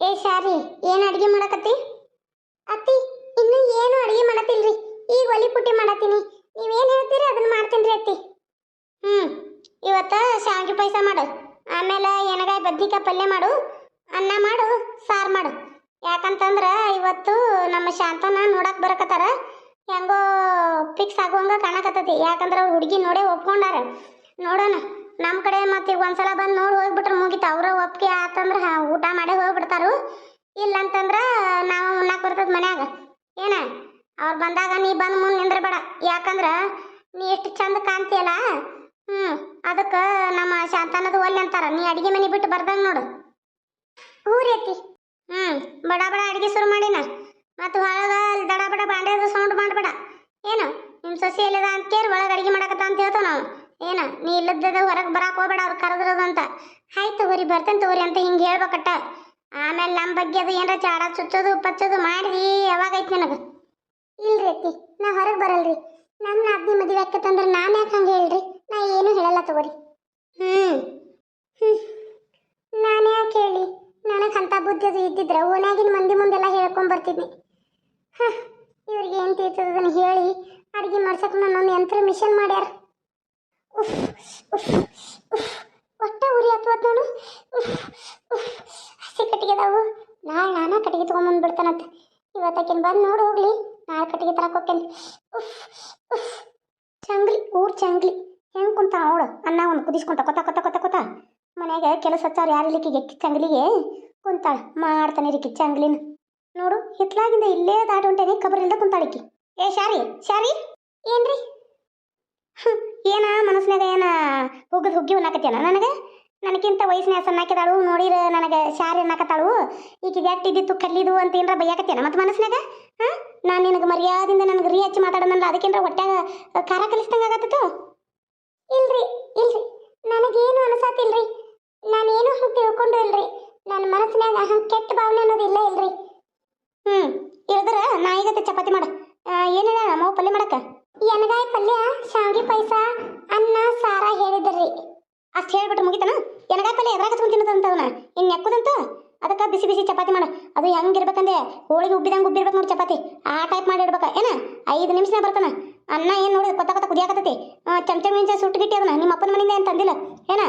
ಏ ಶಾರಿ ಏನು ಅಡುಗೆ ಮಾಡಕತ್ತಿ? ಅತ್ತಿ, ಇನ್ನು ಏನು ಅಡುಗೆ ಮಾಡತ್ತಿಲ್ರಿ. ಈಗ ಒಲಿ ಪುಟ್ಟಿ ಮಾಡತ್ತೀನಿ. ನೀವೇನು ಹೇಳ್ತೀರಿ ಅದನ್ನ ಮಾಡ್ತೀನಿ ರೀ ಅತ್ತಿ. ಹ್ಞೂ ಇವತ್ತ ಶಾವಿಗೆ ಪಾಯಸ ಮಾಡು. ಆಮೇಲೆ ಎನಗಾಯಿ ಬದ್ನಿಕಾಯಿ ಪಲ್ಯ ಮಾಡು. ಅನ್ನ ಮಾಡು, ಸಾರು ಮಾಡು. ಯಾಕಂತಂದ್ರೆ ಇವತ್ತು ನಮ್ಮ ಶಾಂತನ ನೋಡಕ್ಕೆ ಬರಕತ್ತಾರ. ಹೆಂಗೋ ಫಿಕ್ಸ್ ಆಗುವಂಗ ಕಾಣಕತ್ತೈತಿ. ಯಾಕಂದ್ರೆ ಅವ್ರು ಹುಡುಗಿ ನೋಡೇ ಒಪ್ಕೊಂಡಾರ. ನೋಡೋಣ. ನಮ್ಮ ಕಡೆ ಮತ್ತೆ ಈಗ ಒಂದ್ಸಲ ಬಂದು ನೋಡಿ ಹೋಗ್ಬಿಟ್ರೆ ಮುಗಿತು. ಅವ್ರ ಒಪ್ಪಿಗೆ ಆತಂದ್ರ ಊಟ ಮಾಡೇ ಹೋಗ್ಬಿಡ್ತಾರು. ಇಲ್ಲ ಅಂತಂದ್ರೆ ನಾವು ಉಣ್ಣಾಕ್ ಬರ್ತದ ಮನ್ಯಾಗ. ಏನ? ಅವ್ರು ಬಂದಾಗ ನೀ ಬಂದು ಮುಂದೆ ನಿಂದ್ರಬೇಡ. ಯಾಕಂದ್ರ ನೀ ಎಷ್ಟು ಚಂದ ಕಾಣ್ತೀಯಲ್ಲ? ಹ್ಞೂ ಅದಕ್ಕೆ ನಮ್ಮ ಶಾಂತಾನದ ಒಲ್ಲೆ ಅಂತಾರ. ನೀ ಅಡಿಗೆ ಮನೆ ಬಿಟ್ಟು ಬರ್ದಂಗೆ ನೋಡು. ಊರೈತಿ ಹ್ಞೂ ಬಡ ಬಡ ಅಡಿಗೆ ಶುರು ಮಾಡಿನ. ಮತ್ತು ಹೊರಗ ಅಲ್ಲಿ ದಡ ಬಡ ಬಾಂಡೆದು ಸೌಂಡ್ ಮಾಡಬೇಡ. ಏನು? ನಿಮ್ಮ ಸೊಸೆ ಎಲ್ಲದ ಅಂತ ಕೇಳಿ ಒಳಗೆ ಅಡಿಗೆ ಮಾಡಕತ್ತ ಅಂತ ಹೇಳ್ತಾವ ನಾವು. ಏನ, ನೀ ಇಲ್ಲದ ಹೊರಗೆ ಬರಾಕ್ ಹೋಗ್ಬೇಡ, ಅವ್ರು ಕರೆದ್ರದು ಅಂತ. ಆಯ್ತು ತಗೋರಿ, ಬರ್ತೇನೆ ತಗೋರಿ ಅಂತ ಹಿಂಗೆ ಹೇಳ್ಬೇಕಟ್ಟ. ಆಮೇಲೆ ನಮ್ಮ ಬಗ್ಗೆ ಅದು ಏನಾರ ಚಾಡ ಚುಚ್ಚೋದು ಪಚ್ಚೋದು ಮಾಡಿದಿ, ಯಾವಾಗ ಐತಿ ನನಗೆ? ಇಲ್ರಿ ಅತ್ತಿ, ನಾ ಹೊರಗೆ ಬರಲ್ರಿ. ನನ್ನ ಅದ್ನಿ ಮದುವೆ ಆಕತ್ತಂದ್ರೆ ನಾನು ಯಾಕೆ ಹಂಗೆ ಹೇಳ್ರಿ? ನಾ ಏನು ಹೇಳಲ್ಲ ತಗೋರಿ. ಹ್ಞೂ ಹ್ಞೂ ನಾನು ಯಾಕೆ ಹೇಳಿ? ನನಗೆ ಅಂಥ ಬುದ್ಧಿ ಅದು ಇದ್ದಿದ್ರೆ ಓನಾಗಿನ ಮಂದಿ ಮುಂದೆಲ್ಲ ಹೇಳ್ಕೊಂಡ್ ಬರ್ತಿದ್ನಿ. ಹ ಇವ್ರಿಗೆ ಏನು ತೀರ್ತದನ್ನ ಹೇಳಿ, ಅಡುಗೆ ಮಾಡ್ಸಕ್ಕೆ ನನ್ನೊಂದು ಯಂತ್ರ ಮಿಷನ್ ಮಾಡ್ಯಾರ. ಒಟ್ಟ ಉರಿ ಹತ್ತುವತ್ ನೋಡು. ಹಸಿ ಕಟ್ಟಿಗೆ ಅದಾವು. ನಾಳೆ ನಾನಾ ಕಟ್ಟಿಗೆ ತೊಗೊಂಬಂದು ಬಿಡ್ತಾನಂತೆ. ಇವತ್ತಕ್ಕಿನ ಬಂದು ನೋಡಿ ಹೋಗ್ಲಿ. ನಾಳೆ ಕಟ್ಟಿಗೆ ತರಕ್ಕೆ ಹೋಗ್ತೇನೆ. ಚಂಗ್ಲಿ ಊರ್ ಚಂಗ್ಲಿ. ಹೆಂಗೆ ಕುಂತ ಅವಳು? ಅನ್ನ ಒಂದು ಕುದಿಸ್ಕೊಂತ ಕೊತ ಕೊತ ಕೊತ ಕೊತ. ಮನ್ಯಾಗ ಕೆಲಸ ಹಚ್ಚಾರು ಯಾರು ಇಲ್ಲಿಕ್ಕಿಗೆ ಚಂಗ್ಲಿಗೆ. ಕುಂತಾಳ. ಮಾಡ್ತಾನೆ ರೀಕಿ ಚಂಗ್ಲಿನ. ನೋಡು ಹಿತ್ಲಾಗಿಂದ ಇಲ್ಲೇ ದಾಟಿ ಹೊಂಟೇನೆ. ಕಬರಿಲ್ದ ಇಲ್ದ ಕುಂತಾಳಿಕಿ ಏ ಶಾರಿ ಶಾರಿ. ಏನ್ರಿ? ಹ್ಮ್, ಏನ ಮನಸ್ನಾಗ ಏನ ಹುಗ್ಗದ ಹುಗ್ಗಿ ಉನ್ನಾಕತ್ತೇನ ನನಗೆ? ನನಗಿಂತ ವಯಸ್ಸಿನ ಸಣ್ಣಾಕಿದಾಳು ನೋಡಿರ ನನಗೆ ಶಾರಿ ಅನ್ನಕತ್ತಾಳು ಈಗ ಎಟ್ಟಿದ್ದಿತ್ತು ಕಲ್ಲಿದು ಅಂತ ಏನರ ಬೈಯಾಕತ್ಯಾನ ಮತ್ತೆ ಮನಸ್ನಾಗ ಹಾ? ನಾನು ನಿನಗೆ ಮರ್ಯಾದಿಂದ ನನಗೆ ರೀ ಹಚ್ಚಿ ಮಾತಾಡೋಣಲ್ಲ ಅದಕ್ಕಿಂತ ಹೊಟ್ಯಾಗ ಖಾರ ಕಲಿಸ್ದಂಗೆ ಆಗತ್ತಿತ್ತು ಇಲ್ರಿ ಇಲ್ರಿ. ನನಗೇನು ಅನಿಸತ್ತಿಲ್ರಿ ನಾನೇನು ಹಂಗೆ ತಿಳ್ಕೊಂಡು ಇಲ್ರಿ. ನನ್ನ ಮನಸ್ಸಿನಾಗ ಹಂಗೆ ಕೆಟ್ಟ ಭಾವನೆ ಅನ್ನೋದು ಇಲ್ಲ ಇಲ್ರಿ. ಹ್ಞೂ ಇಳಿದ್ರೆ ನಾ ಈಗತ್ತೆ ಚಪಾತಿ ಮಾಡ ಏನಿಲ್ಲ ನಮ್ಮ ಪಲ್ಯ ಮಾಡಕ್ಕ ಎನಗಾಯಿ ಪಲ್ಯ ಶಾವಿಗೆ ಪಾಯಸ ಅನ್ನ ಸಾರ ಹೇಳಿದ್ರಿ ಅಷ್ಟು ಹೇಳ್ಬಿಟ್ಟು ಮುಗಿತನ ಎನಗಾಯಿ ಪಲ್ಯ ಎದ್ರಾಗ ಹಚ್ಕೊಂಡು ತಿನ್ನದಂತವನ ಇನ್ನು ನೆಕ್ಕುದಂತ ಅದಕ್ಕೆ ಬಿಸಿ ಬಿಸಿ ಚಪಾತಿ ಮಾಡ ಅದು ಹೆಂಗಿರ್ಬೇಕಂದೆ ಹೋಳಿಗೆ ಉಬ್ಬಿದಂಗೆ ಆ ಟೈಪ್ ಮಾಡಿ ಇಡ್ಬೇಕ. ಏನ? ಐದು ನಿಮಿಷನೇ ಬರ್ತಾನ. ಅನ್ನ ಏನು ನೋಡಿ ಕೊತ್ತ ಕೊತ್ತ ಕುದಿಯಾಕತ್ತೈತಿ. ಚಮಚ ಮಿಂಚ ಸುಟ್ಟು ಗಿಟ್ಟಿ ಅದನ್ನ. ನಿಮ್ಮ ಅಪ್ಪನ ಮನೆಯಿಂದ ಏನು ತಂದಿಲ್ಲ? ಏನ?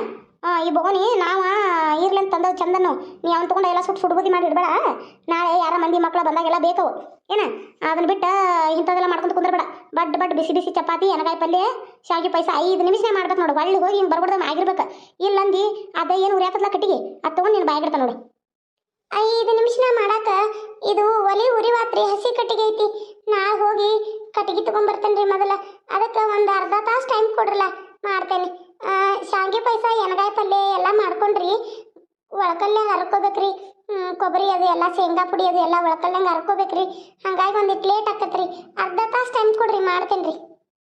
ಈ ಬೊಗೋನಿ ನಾವ ಇರ್ಲಂತ ತಂದವು ಚಂದನ್ನು ನೀ ಅವ್ನು ತೊಗೊಂಡು ಎಲ್ಲ ಸುಟ್ಟು ಸುಡು ಬುದ್ಧಿ ಮಾಡಿ ಇಡಬೇಡ. ನಾಳೆ ಯಾರ ಮಂದಿ ಮಕ್ಕಳು ಬಂದಾಗೆಲ್ಲ ಬೇಕವು ಏನ? ಅದನ್ನ ಬಿಟ್ಟು ಇಂಥದೆಲ್ಲ ಮಾಡ್ಕೊಂಡು ಕುಂದ್ರಬೇಡ. ಬಡ್ ಬಡ್ ಬಿಸಿ ಬಿಸಿ ಚಪಾತಿ, ಎನಗಾಯಿ ಪಲ್ಯ, ಶಾವಿಗೆ ಪಾಯಸ ಐದು ನಿಮಿಷನೇ ಮಾಡ್ಬೇಕು ನೋಡು. ಒಳ್ಳೆ ಹೋಗಿ ಹಿಂಗೆ ಬರ್ಬಿಡ್ದಂಗೆ ಆಗಿರ್ಬೇಕು. ಇಲ್ಲಂದಿ ಅದ ಏನು ಉರಿಯಾಕತ್ಲ ಕಟ್ಟಿಗೆ? ಅದು ತೊಗೊಂಡು ನೀನು ಬಾಯಿಗಿಡ್ತ ನೋಡು. ಐದು ನಿಮಿಷನ ಮಾಡಾಕ ಇದು ಒಲಿ ಉರಿವಾತ್ರಿ ಹಸಿ ಕಟ್ಟಿಗೆ ಐತಿ. ನಾ ಹೋಗಿ ಕಟ್ಟಿಗೆ ತಗೊಂಡ್ಬರ್ತೇನೆ ರೀ ಮೊದಲ. ಅದಕ್ಕೆ ಒಂದು ಅರ್ಧ ತಾಸು ಟೈಮ್ ಕೊಡ್ರಲ್ಲ ಮಾಡ್ತೇನೆ. ಶಾಂಗಿ ಪಾಯಸ ಎಣಗಾಯಿ ಪಲ್ಯ ಎಲ್ಲ ಮಾಡ್ಕೊಂಡ್ರಿ. ಒಳಕಲ್ಲೆ ಹರ್ಕೋಬೇಕ್ರಿ ಕೊಬ್ಬರಿ ಅದು ಎಲ್ಲ ಶೇಂಗಾ ಪುಡಿ ಅದು ಎಲ್ಲ ಒಳಕಲ್ಲಂಗೆ ಹರ್ಕೋಬೇಕ್ರಿ ಹಂಗಾಗಿ ಒಂದಿಟ್ಟು ಲೇಟ್ ಆಕತ್ರಿ. ಅರ್ಧ ತಾಸು ಟೈಮ್ ಕೊಡ್ರಿ ಮಾಡ್ತೇನೆ ರೀ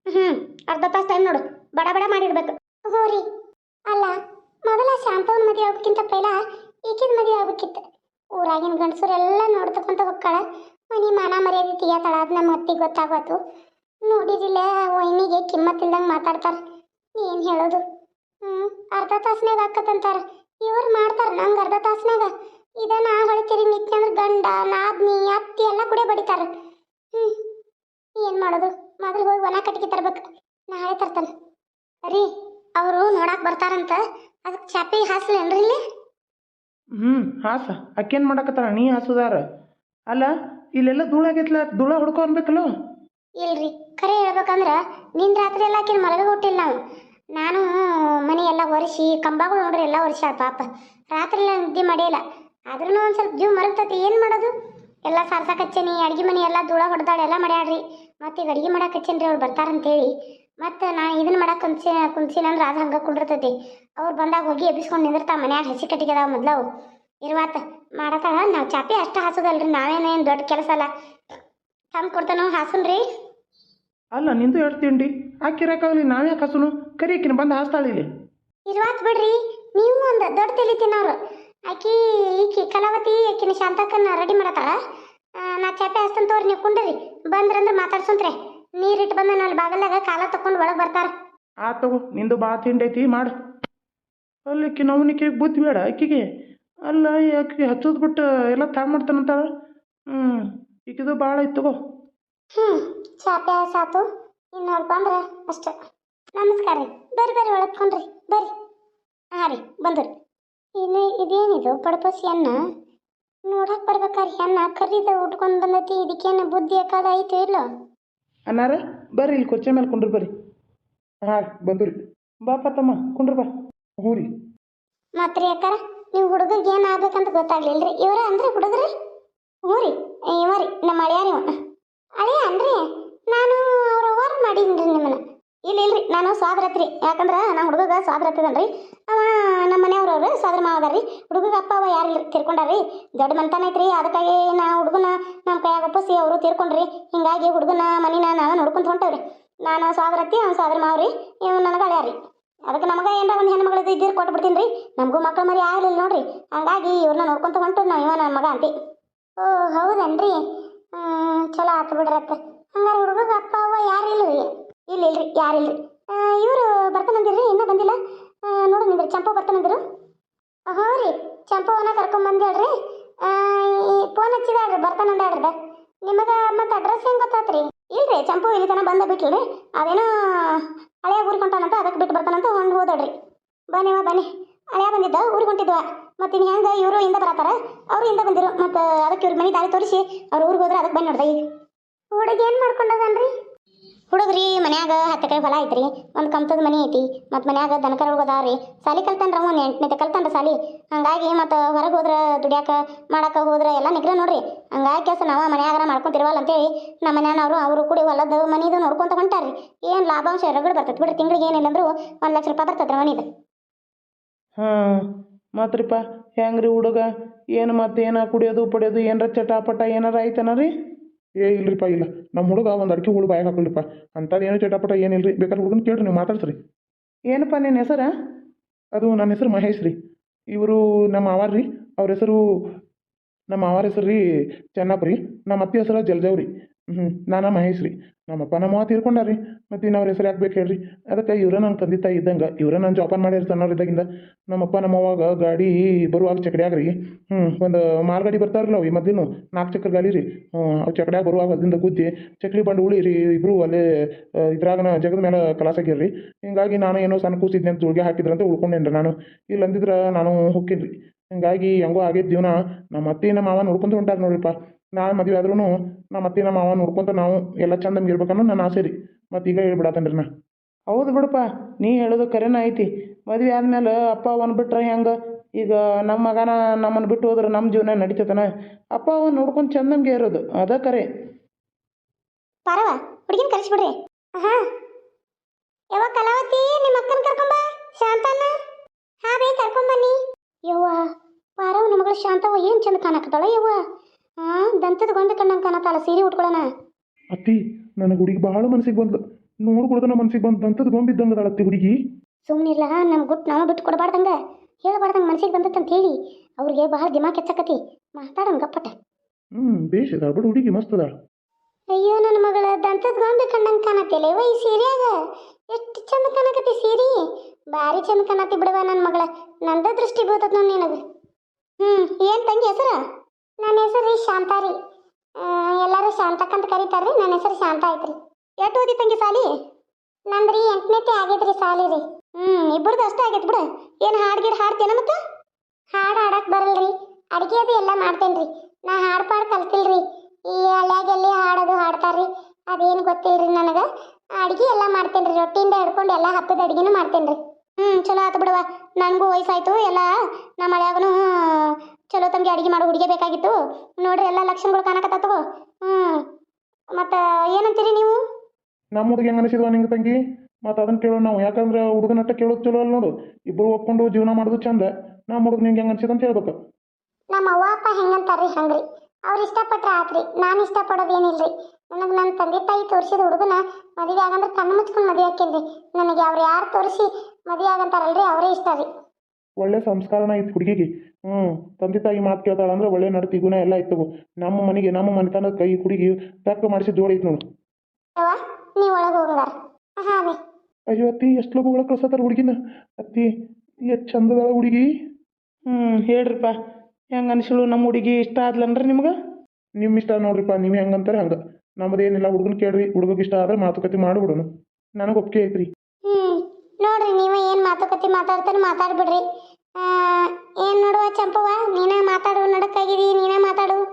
ಹ್ಞೂ ಅರ್ಧ ತಾಸು ಟೈಮ್ ನೋಡು. ಬಡ ಬಡ ಮಾಡಿಡ್ಬೇಕು ಹ್ಞೂ ರೀ. ಅಲ್ಲ ಮೊದಲ ಶಾಂತವನ ಮದುವೆ ಆಗೋಕ್ಕಿಂತ ಪೈಲ ಈಕಿನ ಮದುವೆ ಆಗ್ಬೇಕಿತ್ತು? ಊರಾಗಿನ ಗಂಡಸರೆಲ್ಲ ನೋಡ್ತಕೊಂತ ಹೋಗ್ತಾಳೆ ಮನಿ ಮಾನ ಮರ್ಯಾದೆ ತೆಗಿಯತಾಳ, ಅದು ನಮ್ಮ ಅತ್ತಿಗೆ ಗೊತ್ತಾಗೋತು. ನೋಡಿದಿಲ್ಲ ವೈನಿಗೆ ಕಿಮ್ಮತ್ತಿಲ್ದಂಗೆ ಮಾತಾಡ್ತಾರ. ಏನು ಹೇಳೋದು? ಹ್ಞೂ ಅರ್ಧ ತಾಸ್ನಾಗ ಹಾಕತ್ತಂತಾರ ಇವ್ರು ಮಾಡ್ತಾರ ನಂಗೆ ಅರ್ಧ ತಾಸ್ನಾಗ ಇದ ನಾ ಹೊಳಿತೀರಿ ನಿತ್ಯ ಅಂದ್ರೆ ಗಂಡ, ನಾದ್ನಿ, ಅತ್ತಿ ಎಲ್ಲ ಕೂಡ ಬಡಿತಾರ. ಹ್ಞೂ ಏನು ಮಾಡೋದು? ಮೊದಲು ಹೋಗಿ ಒಣ ಕಟ್ಟಿಗೆ ತರ್ಬೇಕು. ನಾಳೆ ತರ್ತಾನೆ. ರೀ, ಅವರು ನೋಡಕ್ಕೆ ಬರ್ತಾರಂತ. ಅದಕ್ಕೆ ಚಾಪಿ ಹಾಸ್ಲೇನ್ರಿ ಇಲ್ಲಿ? ಹ್ಞೂ ಹಾಸ. ಅಕ್ಕೇನು ಮಾಡಕತ್ತಾರ ನೀ ಹಾಸುದಾರ. ಅಲ್ಲ, ಇಲ್ಲೆಲ್ಲ ಧೂಳ ಆಗೈತ್ಲ, ಧೂಳ ಹೊಡ್ಕೊ ಅನ್ಬೇಕಲ್ಲ? ಇಲ್ರಿ, ಖರೆ ಹೇಳ್ಬೇಕಂದ್ರ ನಿನ್ ರಾತ್ರಿ ಎಲ್ಲ ಆಕಿನ ಮಲಗ ಹುಟ್ಟಿಲ್ಲ ನಾವು. ನಾನು ಮನೆ ಎಲ್ಲ ಒರೆಸಿ, ಕಂಬಗಳು ನೋಡ್ರಿ ಎಲ್ಲ ಒರೆಸ್ಯಾಳ ಪಾಪ. ರಾತ್ರಿ ಎಲ್ಲ ನಿದ್ದೆ ಮಾಡಿಲ್ಲ. ಆದ್ರೂ ಒಂದು ಸ್ವಲ್ಪ ಜೀವ ಮರಗ್ತತಿ ಏನು ಮಾಡೋದು? ಎಲ್ಲ ಸಾರ್ಸಕ್ಕೆ ಹಚ್ಚೇನಿ ಅಡ್ಗೆ ಮನೆ ಎಲ್ಲ ಧೂಳ ಹೊಡೆದಾಳೆ, ಎಲ್ಲ ಮಾಡ್ಯಾಳ್ರಿ. ಮತ್ತೆ ಈಗ ಅಡ್ಗೆ ಮಾಡಕ್ಕೆ ಹಚ್ಚೇನ್ರಿ ಅವ್ರು ಬರ್ತಾರಂತೇಳಿ. ಮತ್ತೆ ನಾನು ಇದನ್ನ ಮಾಡಕ್ಕೆ ಕುಂಸಿ ಅಂದ್ರ ಅದು ಹಂಗೆ ಕುಂಡಿರ್ತೈತಿ. ಅವ್ರು ಬಂದಾಗ ಹೋಗಿ ಎಬ್ಬಿಸ್ಕೊಂಡು ನಿಂದಿರ್ತಾವ ಮನ್ಯಾಗ ಹಸಿ ಕಟ್ಟಿಗೆ ಅದಾವ ಮೊದ್ಲವು ಇರುವಾತ ಮಾಡತ್ತಾಳ ನಾವು ಚಾಪಿ ಅಷ್ಟು ಹಾಸೋದಲ್ರಿ ನಾವೇನೇನು ದೊಡ್ಡ ಕೆಲಸ ಅಲ್ಲ. ತಂದು ಕೊಡ್ತಾನೋ ಹಾಸನ್ರಿ. ಅಲ್ಲ ನಿಂದು ಹೇಳ್ತೀನಿ ಹಾಕಿರಕ್ಕಾಗಲಿ ನಾವೇ ಕಸುನು ಕರಿ ಆಕಿನ ಬಂದು ಹಾಸ್ತಾಳ ಇಲ್ಲಿ. ಇರುವಾತ್ ಬಿಡ್ರಿ ನೀವು ಒಂದು ದೊಡ್ಡ ತಲಿ ತಿನ್ನೋರು. ಆಕಿ ಈಕಿ ಕಲಾವತಿ ಆಕಿನ ಶಾಂತಕ್ಕನ್ನ ರೆಡಿ ಮಾಡತ್ತಾಳ ನಾ ಚಾಪೆ ತೋರಿ ನೀವು ಕುಂಡ್ರಿ. ಬಂದ್ರಂದ್ರೆ ಮಾತಾಡ್ಸಂತ್ರೆ. ನೀರಿಟ್ಟು ಬಂದ ಅಲ್ಲಿ ಬಾಗಲ್ದಾಗ ಕಾಲ ತಕೊಂಡು ಒಳಗೆ ಬರ್ತಾರ. ಆ ತಗೋ ನಿಂದು ಬಾ ತಿಂಡಿ ಐತಿ ಮಾಡು. ಅಲ್ಲಿ ಆಕಿ ನವನಿಕೆ ಬುದ್ಧಿ ಬೇಡ ಆಕಿಗೆ. ಅಲ್ಲ ಯಾಕೆ ಹಚ್ಚೋದು ಬಿಟ್ಟು ಎಲ್ಲ ತಾ ಮಾಡ್ತಾನಂತಾಳ. ಹ್ಞೂ ಈಗಿದು ಭಾಳ ಇತ್ತು ತಗೋ. ಹ್ಞೂ ಚಾಪೆ ಸಾತು. ಇನ್ನು ಬಂದ್ರೆ ಅಷ್ಟೇ. ನಮಸ್ಕಾರ ರೀ. ಬರ್ರಿ ಬರ್ರಿ ಒಳಗ್ಕೊಂಡ್ರಿ ಬರ್ರಿ. ಹಾಂ ರೀ ಬಂದ್ರಿ. ಇನ್ನು ಇದೇನಿದು ಪಡಪಸಿ ಅನ್ನ? ನೋಡಕ್ಕೆ ಬರ್ಬೇಕಾರೆ ಅನ್ನ? ಕರೀದ ಉಟ್ಕೊಂಡು ಬಂದೈತಿ ಇದಕ್ಕೇನು ಬುದ್ಧಿ ಅಕ್ಕಾದ ಐತೆ ಇಲ್ಲೋ? ಅನ್ನಾರ, ಬರ್ರಿ ಇಲ್ಲಿ ಕೊಚ್ಚೆ ಮೇಲೆ ಕುಂಡ್ರಿ ಬರ್ರಿ. ಹಾಂ, ಬಂದ್ರಿ. ಬಾಪ ತಮ್ಮ ಕುಂಡ್ರಿ ಬಾ. ಹ್ಞೂ ರೀ. ಮತ್ತೆ ರೀ ಅಕ್ಕಾರ, ನೀವು ಹುಡುಗಗೆ ಏನು ಆಗ್ಬೇಕಂತ ಗೊತ್ತಾಗ್ಲಿಲ್ಲ ರೀ ಇವರ ಅಂದ್ರೆ ಹುಡುಗ್ರಿ? ಹ್ಞೂ ರೀ. ನಮ್ಮ ಅಳಿಯ ನೀವು ಅಳಿಯ ಅನ್ರಿ ನಾನು ಅವ್ರ ಓರ್ ಮಾಡೀನಿ ರೀ ನಿಮ್ಮನ್ನ. ಇಲ್ಲ ಇಲ್ರಿ ನಾನು ಸ್ವಾದ್ರತ್ರಿ ಯಾಕಂದ್ರೆ ನಾನು ಹುಡುಗಗ ಸ್ವಾದ್ರತ್ತದನ್ರಿ ನಮ್ಮ ಮನೆಯವ್ರವ್ರು ಸ್ವಾದ್ರ ಮಾವದಾರ್ರಿ. ಹುಡುಗಗ ಅಪ್ಪ, ಅವ ಯಾರು ತೀರ್ಕೊಂಡಾರ್ರಿ. ದೊಡ್ಡ ಮಂತನ ಐತ್ರಿ. ಅದಕ್ಕಾಗಿ ನಾ ಹುಡುಗನ ನಮ್ಮ ಕೈಯಾಗ ಒಪ್ಪಿಸಿ ಅವರು ತೀರ್ಕೊಂಡ್ರಿ. ಹಿಂಗಾಗಿ ಹುಡುಗನ ಮನಿನ ನಾವು ನೋಡ್ಕೊಂತ ಹೊಂಟವ್ರಿ. ನಾನು ಸ್ವಾದ್ರತ್ತಿ ಅವ್ನು ಸ್ವಾದ್ರ ಮಾವ್ರಿ. ಇವ್ ನನಗೆ ಅಳಿಯ ರೀ ಅದಕ್ಕೆ ನಮಗೆ ಏನರ ಒಂದು ಹೆಣ್ಮಗಳು ಇದ್ದೀರಿ ಕೊಟ್ಟು ಬಿಡ್ತೀನಿ ರೀ ನಮಗೂ ಮಕ್ಕಳು ಮರಿ ಆಗಲಿಲ್ಲ ನೋಡ್ರಿ. ಹಂಗಾಗಿ ಇವ್ರನ್ನ ನೋಡ್ಕೊಂತ ಹೊಂಟು ನಾವು ಇವ ನನ್ನ ಮಗ ಅಂತಿ. ಓ, ಹೌದನ್ರಿ? ಚಲೋ ಆತು ಬಿಡ್ರತ್ತ ಹಂಗಾರೆ ಹುಡುಗಗ ಅಪ್ಪ ಅವ್ವ ಯಾರು ರೀ ಇಲ್ಲ ಇಲ್ರಿ ಯಾರು ಇಲ್ರಿ? ಇವರು ಬರ್ತಾನಂದಿರ್ರಿ, ಇನ್ನೂ ಬಂದಿಲ್ಲ? ನೋಡು ನಿಂದ್ರಿ ಚಂಪು ಬರ್ತಾನಂದ್ರು ಹ್ಞೂ ರೀ ಚಂಪವನ್ನ ಕರ್ಕೊಂಬಂದೇಳ್ರಿ ಫೋನ್ ಹಚ್ಚಿದಾಳ್ರಿ ಬರ್ತಾನಂದಾಳ್ರಿ ನಿಮಗೆ ಮತ್ತೆ ಅಡ್ರೆಸ್ ಹೆಂಗೆ ಗೊತ್ತಾತ್ರಿ? ಇಲ್ರಿ ಚಂಪು ಇಲ್ಲಿ ತನಕ ಬಂದ ಬಿಟ್ಲ್ರಿ ಅದೇನೋ ಹಳೆಯ ಊರಿಗೆ ಹೊಂಟಾನಂತ ಅದಕ್ಕೆ ಬಿಟ್ಟು ಬರ್ತಾನಂತ ಹೊಂಡು ಹೋದಳ್ರಿ ಬನ್ನಿವ ಬನ್ನಿ. ಹಳೆಯ ಬಂದಿದ್ದ, ಊರಿಗೆ ಹೊಂಟಿದ್ವ. ಮತ್ತೆ ಇನ್ನು ಹೆಂಗೆ ಇವರು ಹಿಂದೆ ಬರತ್ತಾರ? ಅವರು ಹಿಂದೆ ಬಂದಿರು. ಮತ್ತು ಅದಕ್ಕೆ ಇವ್ರ ಮನೆ ದಾರಿ ತೋರಿಸಿ, ಅವ್ರು ಊರಿಗೆ ಹೋದ್ರೆ ಅದಕ್ಕೆ ಬನ್ನಿ ನೋಡ್ದೆ ಈಗ. ಹುಡುಗ ಏನು ಮಾಡ್ಕೊಂಡದನ್ರಿ? ಹುಡುಗ್ರಿ, ಮನ್ಯಾಗ ಹತ್ತು ಕೈ ಹೊಲ ಐತ್ರಿ, ಒಂದು ಕಮ್ತದ ಮನೆ ಐತಿ, ಮತ್ತು ಮನ್ಯಾಗ ದನಕರ ಅದಾವ್ರಿ ಸಾಲಿ ಕಲ್ತಾನ್ರ ಒಂದು ಎಂಟನೇ ಕಲ್ತಾನ್ರ ಸಾಲಿ. ಹಂಗಾಗಿ ಮತ್ತು ಹೊರಗೆ ಹೋದ್ರೆ ದುಡಿಯಾಕ ಮಾಡಾಕ ಹೋದ್ರೆ ಎಲ್ಲ ನಿಗ್ರ ನೋಡ್ರಿ. ಹಂಗಾಗಿ ಕೆಲಸ ನಾವು ಮನ್ಯಾಗಾರ ಮಾಡ್ಕೊಂತಿರ್ವಲ್ಲ ಅಂತೇಳಿ ನಮ್ಮ ಮನ್ಯಾನವರು ಅವರು ಕೂಡಿ ಹೊಲದ ಮನಿದು ನೋಡ್ಕೊಂತ ಹೊಂಟಾರ್ರಿ. ಏನು ಲಾಭಾಂಶ ರಗಡ್ ಬರ್ತೈತೆ ಬಿಡ್ರಿ. ತಿಂಗಳಿಗೆ ಏನಿಲ್ಲ ಅಂದ್ರು ಒಂದು ಲಕ್ಷ ರೂಪಾಯಿ ಬರ್ತೈತೆ ಮನೆದು. ಹಾಂ ಮಾತ್ರಿಪ್ಪ ಹೆಂಗ್ರಿ ಹುಡುಗ? ಏನು ಮತ್ತೆ ಏನ ಕುಡಿಯೋದು, ಪಡಿಯೋದು, ಏನಾರ ಚಟಾಪಟ ಏನಾರ ಐತನ ರೀ? ಏ ಇಲ್ರಿಪ್ಪ ಇಲ್ಲ. ನಮ್ಮ ಹುಡುಗ ಒಂದು ಅಡಿಕೆ ಹುಳು ಬಾಯಾಗ ಹಾಕೊಳ್ಳಿಪ್ಪ ಅಂಥದ್ದು ಏನು ಚಟಪಟ ಏನಿಲ್ರಿ ಬೇಕಾದ್ರೆ ಹುಡುಗನ ಕೇಳ್ರಿ ನೀವು ಮಾತಾಡ್ಸ್ರಿ. ಏನಪ್ಪ ನಿನ್ನ ಹೆಸರ? ಅದು ನನ್ನ ಹೆಸರು ಮಹೇಶ್ ರೀ. ಇವರು ನಮ್ಮ ಮಾವಾರ ರೀ. ಅವ್ರ ಹೆಸರು ನಮ್ಮ ಮಾವಾರ ಹೆಸರು ರೀ ಚೆನ್ನಪ್ಪ ರೀ. ನಮ್ಮ ಅತ್ತೆ ಹೆಸರು ಜಲ್ದೇವ್ ರೀ. ಹ್ಞೂ ನಾನು ಮಹೇಶ್ ರೀ. ನಮ್ಮಪ್ಪ ನಮ್ಮವ್ವ ತೀರ್ಕೊಂಡಾರ ರೀ. ಮತ್ತು ಇನ್ನು ಅವ್ರ ಹೆಸರು ಯಾಕೆ ಹೇಳ್ರಿ. ಅದಕ್ಕೆ ಇವರೇ ನನ್ನ ತಂದೆ ತಾಯಿ ಇದ್ದಂಗೆ, ಇವರೇ ನಾನು ಜೋಪಾನ ಮಾಡಿ ನಮ್ಮ ಅಪ್ಪ ನಮ್ಮಪ್ಪ ನಮ್ಮವ್ವಾಗ ಗಾಡಿ ಬರುವಾಗ ಚಕ್ಡ್ಯಾಗ ರೀ. ಹ್ಞೂ ಒಂದು ಮಾಲ್ಗಾಡಿ ಬರ್ತಾರಲ್ಲ ಅವು ಈ ಮೊದಲಿನ ನಾಲ್ಕು ಚಕ್ರ ಗಾಡಿ ರೀ. ಹ್ಞೂ ಅವು ಚಕ್ಡ್ಯಾಗ ಬರುವಾಗ ಅಲ್ಲಿಂದ ಗುದ್ದಿ ಚಕ್ರಿ ಬಂಡು ಉಳಿ ರೀ ಇಬ್ಬರು ಅಲ್ಲೇ ಇದ್ರಾಗ ಜಗದ ಮೇಲೆ ಕಲಾಸ ಆಗ್ಯಾರ ರೀ. ಹಿಂಗಾಗಿ ನಾನು ಏನೋ ಸಣ್ಣ ಕೂಸಿದ್ನೆ ಅಂತ ಜೋಳಿಗೆ ಹಾಕಿದ್ರಂತ ಉಳ್ಕೊಂಡೇನ್ರಿ ನಾನು. ಇಲ್ಲ ಅಂದಿದ್ರೆ ನಾನು ಹೋಗ್ತೀನಿ ರೀ ಹಿಂಗಾಗಿ ಹೆಂಗೋ ಆಗೈತೆ ಜೀವನ ನಮ್ಮ ಅತ್ತೆ ನಮ್ಮ ಮಾವ ನೋಡ್ಕೊಂತ ಹೊಂಟಾರ ನೋಡ್ರಿಪ್ಪ. ನಾನು ಮದುವೆ ಆದ್ರೂ ನಮ್ಮ ಅತ್ತೆ ನಮ್ಮ ಮಾವ ನೋಡ್ಕೊಂತ ನಾವು ಎಲ್ಲ ಚಂದಂಗೆ ಇರ್ಬೇಕನ್ನೋ ನನ್ನ ಆಸೆ ರೀ. ಮತ್ತು ಈಗ ಹೇಳ್ಬಿಡತ್ತೇನ್ರಿ ನಾ. ಹೌದು ಬಿಡಪ್ಪ ನೀ ಹೇಳೋದು ಕರೆನ ಐತಿ. ಮದುವೆ ಆದ್ಮೇಲೆ ಅಪ್ಪ ಅವನ್ ಬಿಟ್ರೆ ಹೆಂಗೆ? ಈಗ ನಮ್ಮ ಮಗನ ನಮ್ಮನ್ನು ಬಿಟ್ಟು ಹೋದ್ರೆ ನಮ್ಮ ಜೀವನ ನಡೀತೈತನ? ಅಪ್ಪ ಅವನ್ ನೋಡ್ಕೊಂಡು ಚಂದಂಗೆ ಇರೋದು ಅದ ಕರೆ. ಪಾರವ ಹುಡುಗಿನ ಕಳಿಸ್ಬಿಡ್ರಿ ಹಾ ಯವ್ವ ಕಲಾವತಿ ನಿಮ್ಮ ಅಕ್ಕನ ಕರ್ಕೊಂಬ? ಶಾಂತನ ಹಾ ಬೇ ಕರ್ಕೊಂಬನ್ನಿ ಯವ್ವ ಪಾರವ ನಮಗಳು ಶಾಂತವ ಏನು ಚಂದ ಕಾಣಕತ್ತಾಳ ಯವ್ವ? ಹಾ ದಂತದ ಗೊಂಬೆ ಕಣ್ಣಂಗೆ ಕಾಣತ್ತಲ್ಲ ಸೀರೆ ಉಟ್ಕೊಳ್ಳೋಣ ಅತ್ತಿ ನನ್ನ ಹುಡುಗಿ ಬಹಳ ಮನಸ್ಸಿಗೆ ಬಂದ್ಲು. ನೋಡ್ಕೊಳ್ದ ನಮ್ಮ ಮನಸ್ಸಿಗೆ ಬಂದು ದಂತದ ಗೊಂಬಿದ್ದಂಗೆ ಅದಾಳ ಅತ್ತಿ ಹುಡುಗಿ ಸುಮ್ಮನಿಲ್ಲ ನಮ್ಮ ಗುಟ್ಟು ನಾವು ಬಿಟ್ಟು ಕೊಡಬಾರ್ದಂಗ. ಹೇಳ್ಬಾರ್ದಂಗೆ ಮನ್ಸಿಗೆ ಬಂದತ್ತಂತ ಹೇಳಿ. ಅವ್ರಿಗೆ ಬಹಳ ದಿಮಾಕ್ ಹೆಚ್ಚಕತಿ ಮಾತಾಡೋಣ ಗಪ್ಪಟ ಹ್ಮ್ ಬೇಷ್ ಅದ ಬಿಡು ಹುಡುಗಿ ಮಸ್ತ್ ಅದ ಅಯ್ಯೋ ನನ್ನ ಮಗಳ ದಂತದ ಗೊಂಬೆ ಕಣ್ಣಂಗೆ ಕಾಣತ್ತಿಲ್ಲ ಇವ ಈ ಸೀರೆಯಾಗ. ಎಷ್ಟು ಚಂದ ಕಾಣಕತ್ತಿ ಸೀರೆ. ಭಾರಿ ಚಂದ ಕಾಣತ್ತಿ ಬಿಡವ ನನ್ನ ಮಗಳ. ನಂದ ದೃಷ್ಟಿ ಬೀಳ್ತದ ನೋಡಿ ನಿನಗೆ. ಹ್ಞೂ ಏನು ತಂಗಿ ಹೆಸರು? ನನ್ನ ಹೆಸರು ರೀ ಶಾಂತ ರೀ. ಎಲ್ಲರೂ ಶಾಂತಕ್ಕಂತ ರೀ. ನನ್ನ ಹೆಸರು ಶಾಂತ ಐತ್ರಿ. ಎಷ್ಟು ಓದಿ ತಂಗಿ ಸಾಲಿ? ನಂದ್ರಿ ಎಂಟನೇತೆ ಆಗೈತ್ರಿ ಸಾಲಿ ರೀ. ಹ್ಞೂ ಇಬ್ಬರದ್ದು ಅಷ್ಟೇ ಆಗೈತೆ ಬಿಡು. ಏನು ಹಾಡು ಗೀಡು ಹಾಡ್ತೇನೆ ಮತ್ತೆ? ಹಾಡು ಹಾಡಕ್ಕೆ ಬರಲ್ರಿ. ಅಡುಗೆ ಅದು ಎಲ್ಲ ಮಾಡ್ತೇನೆ ರೀ. ನಾ ಹಾಡು ಪಾಡು ಕಲ್ತಿಲ್ರಿ ಈ ಹಳ್ಯಾಗೆಲ್ಲಿ ಹಾಡೋದು ಹಾಡ್ತಾರ್ರಿ ಅದೇನು ರೀ ನನಗೆ. ಅಡುಗೆ ಎಲ್ಲ ಮಾಡ್ತೇನೆ ರೀ. ರೊಟ್ಟಿಯಿಂದ ಹಿಡ್ಕೊಂಡು ಎಲ್ಲ ಹಬ್ಬದ ಮಾಡ್ತೇನೆ ರೀ. ಹ್ಞೂ ಚಲೋ ಆತು ಬಿಡವ ನನಗೂ ವಯಸ್ಸಾಯ್ತು. ಎಲ್ಲ ತಮಗೆ ಅಡಿಗೆ ಮಾಡೋ ಹುಡುಗಿ ಬೇಕಾಗಿತ್ತು. ನೋಡ್ರಿ ಎಲ್ಲ ಲಕ್ಷಣಗಳು ಕಾಣಕತ್ತಾವ. ಹ್ಮ್. ಮತ್ತ ಏನಂತೀರಿ ನೀವು? ನಮ್ಮ ಹುಡುಗಿ ಹೆಂಗೆ ಅನಿಸಿದ್ವ ನಿಂಗೆ ತಂಗಿ? ಮತ್ತ ಅದನ್ನ ಕೇಳೋಣ ನಾವು. ಯಾಕಂದ್ರೆ ಹುಡುಗನಟ್ಟ ಕೇಳೋದು ಚಲೋ ಅಲ್ಲ ನೋಡು. ಇಬ್ಬರು ಒಪ್ಕೊಂಡು ಜೀವನ ಮಾಡೋದು ಚಂದ. ನಮ್ಮ ಹುಡುಗ ನಿಂಗೆ ಹೆಂಗೆ ಅನ್ಸಿದೆ ಅಂತ ಹೇಳ್ಬೇಕು. ನಮ್ಮ ಅವ್ವ ಅಪ್ಪ ಹೆಂಗಂತಾರ್ರಿ ಹಂಗ್ರಿ. ಅವ್ರು ಇಷ್ಟಪಟ್ರೆ ಆತ್ರಿ. ನಾನು ಇಷ್ಟಪಡೋದು ಏನಿಲ್ರಿ. ನನಗೆ ನನ್ನ ತಂದೆ ತಾಯಿ ತೋರಿಸಿದ ಹುಡುಗನ ಮದುವೆ ಆಗಂದ್ರೆ ಕಣ್ಣು ಮುಚ್ಕೊಂಡು ಮದುವೆ ಹಾಕಿಲ್ರಿ ನನಗೆ ಅವ್ರು ಯಾರು ತೋರಿಸಿ ಮದುವೆ ಆಗಂತಾರಲ್ರಿ ಅವರೇ ಇಷ್ಟ ರೀ. ಒಳ್ಳೆ ಸಂಸ್ಕಾರನ ಐತಿ ಹುಡುಗಿಗೆ. ಹ್ಞೂ ತಂದೆ ತಾಯಿ ಮಾತು ಕೇಳ್ತಾಳೆ ಅಂದ್ರೆ ಒಳ್ಳೆ ನಡತಿ ಗುಣ ಎಲ್ಲ ಇತ್ತು ನಮ್ಮ ಮನೆಗೆ ನಮ್ಮ ಮನೆತನ ಕೈ ಕುಡಿಗಿ ತಕ್ಕ ಮಾಡಿಸಿ ಜೋಡಿ ಐತೆ ನೋಡು. ಅಯ್ಯೋ ಅತ್ತಿ ಎಷ್ಟು ಲಗು ಒಳಗೆ ಕಳ್ಸತ್ತಾರ ಹುಡುಗಿನ? ಅತ್ತಿ ಎಷ್ಟು ಚಂದದಾಳ ಹುಡುಗಿ? ಹ್ಞೂ ಹೇಳ್ರಿಪ್ಪ. ಹೆಂಗೆ ಅನಿಸಲು ನಮ್ಮ ಹುಡುಗಿ? ಇಷ್ಟ ಆದ್ಲನ್ರಿ ನಿಮ್ಗೆ? ನಿಮ್ಮ ಇಷ್ಟ ನೋಡ್ರಿಪ್ಪ ನೀವು ಹೆಂಗೆ ಅಂತಾರೆ ಹಂಗೆ. ನಮ್ಮದೇನಿಲ್ಲ ಹುಡುಗನ ಕೇಳ್ರಿ. ಹುಡುಗಗೆ ಇಷ್ಟ ಆದ್ರೆ ಮಾತುಕತೆ ಮಾಡಿಬಿಡೋಣ ನನಗೆ ಒಪ್ಪಿಗೆ ಐತ್ರಿ. ಹ್ಮ್ ನೋಡ್ರಿ ನೀವು ಏನು ಮಾತುಕತೆ ಮಾತಾಡ್ತಾನೆ ಮಾತಾಡ್ಬಿಡ್ರಿ. ಏನು ನೋಡುವ ಚಂಪವ್ವ? ನೀನೇ ಮಾತಾಡು ನಡಕ್ಕಾಗಿದಿ ನೀನೇ ಮಾತಾಡು.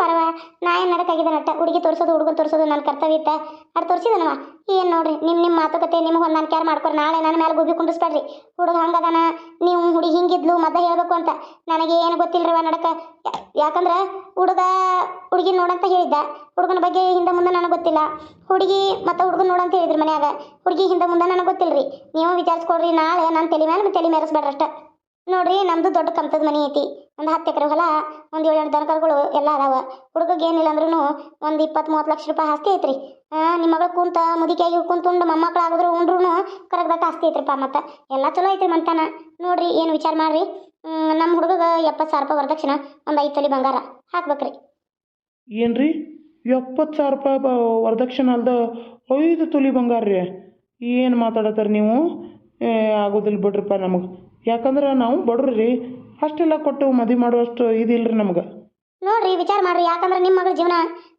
ಪರವ, ನಾ ಏನು ನಡಕಾಗಿದೆ ನಟ್ಟ ಹುಡುಗಿ ತೋರಿಸೋದು, ಹುಡುಗನ್ ತೋರಿಸೋದು ನನ್ನ ಕರ್ತವ್ಯ ಇತ್ತ? ಅದು ತೋರಿಸಿದನವ? ಏನು ನೋಡ್ರಿ ನಿಮ್ಮ ನಿಮ್ಮ ಮಾತುಕತೆ ನಿಮ್ಗೆ ಹೊಂದಾಣಿಕೆ ಯಾರು ಮಾಡ್ಕೊರಿ, ನಾಳೆ ನನ್ನ ಮೇಲೆ ಗುಬ್ಬಿ ಕುಂಡಿಸ್ಬೇಡ್ರಿ ಹುಡುಗ ಹಂಗದಾನ, ನೀವು ಹುಡುಗಿ ಹಿಂಗಿದ್ಲು ಮದ್ದ ಹೇಳ್ಬೇಕು ಅಂತ. ನನಗೆ ಏನು ಗೊತ್ತಿಲ್ಲರವ ನಡಕ? ಯಾಕಂದ್ರೆ ಹುಡುಗ ಹುಡುಗಿ ನೋಡಂತ ಹೇಳಿದ್ದ. ಹುಡುಗನ ಬಗ್ಗೆ ಹಿಂದೆ ಮುಂದೆ ನನಗೆ ಗೊತ್ತಿಲ್ಲ. ಹುಡುಗಿ ಮತ್ತು ಹುಡುಗನ ನೋಡಂತ ಹೇಳಿದ್ರಿ ಮನ್ಯಾಗ. ಹುಡುಗಿ ಹಿಂದೆ ಮುಂದೆ ನನಗೆ ಗೊತ್ತಿಲ್ರಿ. ನೀವು ವಿಚಾರಿಸ್ಕೊಡ್ರಿ, ನಾಳೆ ನಾನು ತಲೆ ಮೇಲೆ ತಲೆ ಮೇರಿಸ್ಬೇಡ್ರಿ ಅಷ್ಟ ನೋಡ್ರಿ ನಮ್ದು ದೊಡ್ಡ ಕಂತದ ಮನೆ ಐತಿ. ಒಂದು ಹತ್ತು ಎಕರೆ ಹೊಲ, ಒಂದು ಏಳು ಎಂಟು ದನಕರುಗಳು ಎಲ್ಲ ಅದಾವ. ಹುಡುಗಗೆ ಏನಿಲ್ಲ ಅಂದ್ರೂ ಒಂದು ಇಪ್ಪತ್ತು ಮೂವತ್ತು ಲಕ್ಷ ರೂಪಾಯಿ ಆಸ್ತಿ ಐತ್ರಿ. ನಿಮ್ಮ ಮಗಳು ಕುಂತ ಮುದಿಕಾಗಿ ಕುಂತುಂಡು ಮೊಮ್ಮಕ್ಕಳು ಆಗಿದ್ರು ಉಂಡ್ರೂ ಕರಗ್ದಟ್ಟ ಆಸ್ತಿ ಐತ್ರಿಪ್ಪ ಮತ್ತು. ಎಲ್ಲ ಚಲೋ ಐತ್ರಿ ಮಂತಾನ ನೋಡ್ರಿ ಏನು ವಿಚಾರ ಮಾಡ್ರಿ. ನಮ್ಮ ಹುಡುಗಗೆ ಎಪ್ಪತ್ತು ಸಾವಿರ ರೂಪಾಯಿ ವರದಕ್ಷಿಣೆ, ಒಂದು ಐದು ತೊಲಿ ಬಂಗಾರ ಹಾಕ್ಬೇಕ್ರಿ. ಏನು ರೀ ಎಪ್ಪತ್ತು ಸಾವಿರ ರೂಪಾಯಿ ವರದಕ್ಷಿಣೆ ಅಲ್ದ ಐದು ತೊಲಿ ಬಂಗಾರ ರೀ. ಏನು ಮಾತಾಡತ್ತಾರೆ ನೀವು? ಆಗೋದಿಲ್ಲ ಬಿಡ್ರಿಪ್ಪ ನಮಗೆ. ಯಾಕಂದ್ರೆ ನಾವು ಬಡ್ರಿ ರೀ ಅಷ್ಟೆಲ್ಲ ಕೊಟ್ಟು ಮದುವೆ ಮಾಡುವಷ್ಟು ಇದಿಲ್ಲ ನಮ್ಗೆ. ನೋಡ್ರಿ, ವಿಚಾರ ಮಾಡ್ರಿ, ಯಾಕಂದ್ರೆ ನಿಮ್ಮ ಮಗಳ ಜೀವನ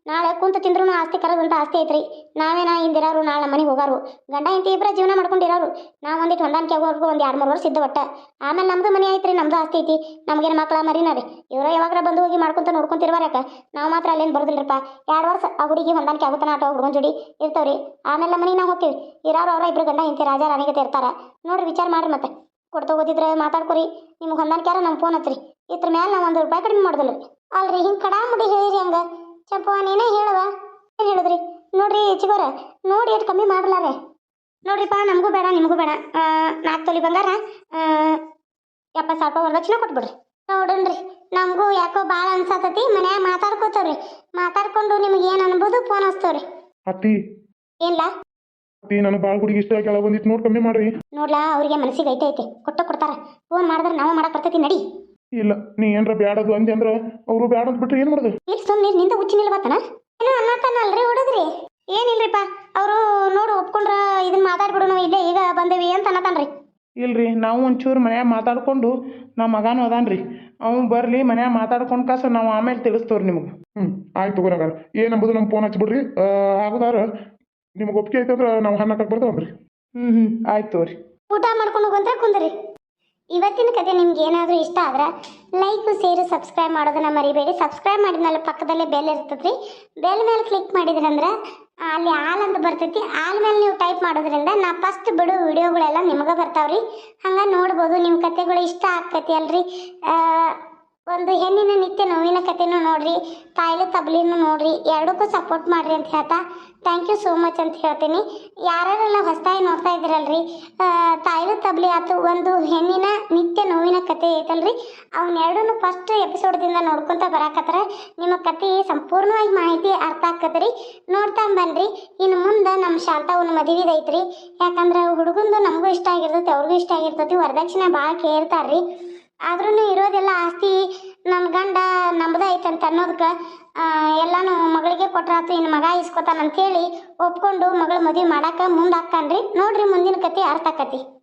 ನಾಳೆ ಕುಂತ ತಿಂದ್ರೂ ಆಸ್ತಿ ಕರದಂತ ಆಸ್ತಿ ಐತ್ರಿ. ನಾವೇನ ಹಿಂದಿರೋರು ನಾಳೆ ಮನೆಗೆ ಹೋಗಾರು ಗಂಡ ಇಂತಿ ಇಬ್ಬರ ಜೀವನ ಮಾಡ್ಕೊಂಡಿರೋರು ನಾವು ಒಂದಿಟ್ಟು ಹೊಂದಾಣಿಕೆ ಆಗೋರ್ಗು ಒಂದು ಎರಡು, ಮೂರು ವರ್ಷ ಇದ್ದ ಒಟ್ಟ. ಆಮೇಲೆ ನಮ್ದು ಮನೆ ಐತ್ರಿ, ನಮ್ದು ಆಸ್ತಿ ಐತಿ. ನಮ್ಗೇನು ಮಕ್ಕಳ ಮರಿನ ರೀ. ಇವರು ಯಾವಾಗ ಬಂದು ಹೋಗಿ ಮಾಡ್ಕೊಂತ ನೋಡ್ಕೊಂತಿರ್ಬಾರಕ ನಾವು ಮಾತ್ರ ಅಲ್ಲೇನು ಬರೋದಿಲ್ಲರಪ್ಪ ಎರಡು ವರ್ಷ ಆ ಹುಡುಗಿ ಹೊಂದಾಣಿಕೆ ಆಗುತ್ತಾನ ಆಟೋ ಹುಡುಗನ ಜೋಡಿ ಇರ್ತಾವ್ರಿ. ಆಮೇಲೆ ನಮ್ಮ ಮನೆಗೆ ನಾವು ಹೋಗ್ತೀವಿ ಇರೋರು ಅವರ ಇಬ್ರು ಗಂಡ ಇಂತಿ ರಾಜ, ರಾಣಿಗತೆ ಇರ್ತಾರ. ನೋಡ್ರಿ, ವಿಚಾರ ಮಾಡ್ರಿ ಮತ್ತೆ. ಕೊಡ್ತಾ ಓದಿದ್ರೆ ಮಾತಾಡ್ಕೊರಿ. ನಿಮ್ಗೆ ಹೊಂದಾಣಿಕೆ ಯಾರ ನಮ್ಗೆ ಫೋನ್ ಹಚ್ಚ್ರಿ. ಇದ್ರ ಮೇಲೆ ನಾವು ಒಂದು ರೂಪಾಯಿ ಕಡಿಮೆ ಮಾಡೋದಿಲ್ಲ ಅಲ್ರಿ ಹಿಂಗೆ ಕಡಾಮುಡಿ ಹೇಳಿರಿ ಹಂಗೆ. ಚಪ್ಪ ನೀನೇ ಹೇಳುವ ಏನು ಹೇಳಿದ್ರಿ? ನೋಡ್ರಿ ಚಿಗೋರ ನೋಡಿ ಎಷ್ಟು ಕಮ್ಮಿ ಮಾಡಲಾರೆ ನೋಡ್ರಿಪ್ಪ ನಮಗೂ ಬೇಡ ನಿಮಗೂ ಬೇಡ. ನಾಲ್ಕು ತೊಲಿ ಬಂಗಾರ ಎಪ್ಪತ್ತು ಸಾವಿರ ರೂಪಾಯಿ ವರದಕ್ಷಿಣೆ ಕೊಟ್ಬಿಡ್ರಿ. ನೋಡಣ್ರಿ ನಮಗೂ ಯಾಕೋ ಭಾಳ ಅನ್ಸತತಿ ಮನ್ಯಾಗ ಮಾತಾಡ್ಕೋತಾವ್ರಿ. ಮಾತಾಡ್ಕೊಂಡು ನಿಮ್ಗೆ ಏನು ಅನ್ಬೋದು ಫೋನ್ ಹಚ್ತವ್ರಿ. ಅತ್ತಿ. ಏನ್ಲ? ನನಗೆ ಭಾಳ ಹುಡುಗಿ ಇಷ್ಟ ಕೆಳಗೆ ಬಂದಿತ್ತು ನೋಡ್ ಕಮ್ಮಿ ಮಾಡ್ರಿ. ನೋಡ್ಲಾ ಅವ್ರಿಗೆ ಮನಸ್ಸಿಗೆ ಐತೆ ಐತೆ ಕೊಟ್ಟ ಕೊಡ್ತಾರ. ಫೋನ್ ಮಾಡಿದ್ರೆ ನಾವು ಮಾಡಕ್ ಬರ್ತೈತಿ ನಡಿ. ಇಲ್ಲ ನೀ ಏನ್ರ ಬ್ಯಾಡದು ಅಂದೆ ಅಂದ್ರ ಅವರು ಬ್ಯಾಡ ಅಂತ ಬಿಟ್ರೆ ಏನು ಮಾಡೋದು? ಇಲ್ಲಿ ಸುಮ್ಮನೆ ನಿಂದ ಉಚ್ಚಿ ಬತ್ತನ ಏನೋ ಅನ್ನತಾನಲ್ರಿ ಹುಡುಗ್ರಿ. ಏನಿಲ್ರಿಪ್ಪ ಅವರು ನೋಡು ಒಪ್ಕೊಂಡ್ರ ಇದನ್ನ ಮಾತಾಡ್ಬಿಡೋಣ ಇಲ್ಲೇ ಈಗ ಬಂದೇವಿ ಅಂತ ಅನ್ನತಾನ್ರಿ ಇಲ್ರಿ ನಾವು ಒಂಚೂರು ಮನ್ಯಾಗ ಮಾತಾಡ್ಕೊಂಡು ನಮ್ಮ ಮಗನೂ ಅದಾನ ರೀ ಅವ್ನು ಬರಲಿ ಮನ್ಯಾಗ ಮಾತಾಡ್ಕೊಂಡು ಕಾಸ ನಾವು ಆಮೇಲೆ ತಿಳಿಸ್ತವ್ರಿ ನಿಮಗೆ. ಹ್ಞೂ ಆಯ್ತು ತಗೋರಾಗ ಏನಂಬುದು ನಮ್ಮ ಫೋನ್ ಹಚ್ಬಿಡ್ರಿ. ಆಗೋದಾರ ನಿಮ್ಗೆ ಒಪ್ಪಿಗೆ ಐತಂದ್ರೆ ನಾವು ಹನ್ನಕ್ಕೆ ಬರ್ತಾವನ್ರಿ ಹ್ಮ್ ಹ್ಮ್. ಆಯ್ತು ತಗೋರಿ ಊಟ ಮಾಡ್ಕೊಂಡು ಹೋಗಂತ ಕುಂದ್ರಿ. ಇವತ್ತಿನ ಕತೆ ನಿಮ್ಗೆ ಏನಾದರೂ ಇಷ್ಟ ಆದ್ರೆ ಲೈಕ್ ಸೇರು ಸಬ್ಸ್ಕ್ರೈಬ್ ಮಾಡೋದನ್ನ ಮರಿಬೇಡಿ. ಸಬ್ಸ್ಕ್ರೈಬ್ ಮಾಡಿದ್ಮೇಲೆ ಪಕ್ಕದಲ್ಲೇ ಬೆಲ್ ಇರ್ತದ್ರಿ. ಬೆಲ್ ಮೇಲೆ ಕ್ಲಿಕ್ ಮಾಡಿದ್ರಂದ್ರೆ ಅಲ್ಲಿ ಆಲ್ ಅಂತ ಬರ್ತೈತಿ. ಆಲ್ ಮೇಲೆ ನೀವು ಟೈಪ್ ಮಾಡೋದ್ರಿಂದ ನಾ ಫಸ್ಟ್ ಬಿಡು ವಿಡಿಯೋಗಳೆಲ್ಲ ನಿಮಗೆ ಬರ್ತಾವ್ರಿ. ಹಂಗೆ ನೋಡ್ಬೋದು ನಿಮ್ಮ ಕತೆಗಳು ಇಷ್ಟ ಆಗ್ತೈತಿ ಅಲ್ರಿ. ಒಂದು ಹೆಣ್ಣಿನ ನಿತ್ಯ ನೋವಿನ ಕತೆನೂ ನೋಡ್ರಿ ತಾಯಿಲೆ ತಬ್ಲಿನೂ ನೋಡ್ರಿ ಎರಡಕ್ಕೂ ಸಪೋರ್ಟ್ ಮಾಡ್ರಿ ಅಂತ ಹೇಳ್ತಾ ಥ್ಯಾಂಕ್ ಯು ಸೋ ಮಚ್ ಅಂತ ಹೇಳ್ತೀನಿ. ಯಾರ್ಯಾರೆಲ್ಲ ಹೊಸದಾಗಿ ನೋಡ್ತಾ ಇದ್ದೀರಲ್ರಿ ತಾಯಿಲು ತಬ್ಲಿ ಆತು, ಒಂದು ಹೆಣ್ಣಿನ ನಿತ್ಯ ನೋವಿನ ಕತೆ ಐತಲ್ರಿ. ಅವನ್ನೆರಡೂ ಫಸ್ಟ್ ಎಪಿಸೋಡ್ದಿಂದ ನೋಡ್ಕೊತ ಬರಾಕತ್ರ, ನಿಮ್ಮ ಕತೆ ಸಂಪೂರ್ಣವಾಗಿ ಮಾಹಿತಿ ಅರ್ಥ ಆಕತ್ರಿ ನೋಡ್ತಾ ಬನ್ರಿ, ಇನ್ನು ಮುಂದೆ ನಮ್ಮ ಶಾಂತವನ ಮದುವೆದು ಐತ್ರಿ ಯಾಕಂದ್ರೆ ಹುಡುಗಂದು ನಮಗೂ ಇಷ್ಟ ಆಗಿರ್ತೈತಿ, ಅವ್ರಿಗೂ ಇಷ್ಟ ಆಗಿರ್ತೈತಿ, ವರದಕ್ಷಿಣೆ ಭಾಳ ಕೇಳ್ತಾರ್ರಿ. ಆದ್ರೂ ಇರೋದೆಲ್ಲ ಆಸ್ತಿ ನನ್ನ ಗಂಡ ನಮ್ದು ಐತೆ ಅಂತ ಅನ್ನೋದಕ್ಕೆ ಎಲ್ಲಾನು ಮಗಳಿಗೆ ಕೊಟ್ರಾತು ಇನ್ನು ಮಗ ಇಸ್ಕೊತಾನಂತೇಳಿ ಒಪ್ಕೊಂಡು ಮಗಳ ಮದುವೆ ಮಾಡಾಕ ಮುಂದಾಕ್ತಾನ್ರಿ ನೋಡ್ರಿ ಮುಂದಿನ ಕತೆ ಅರ್ಥ ಆಕತಿ.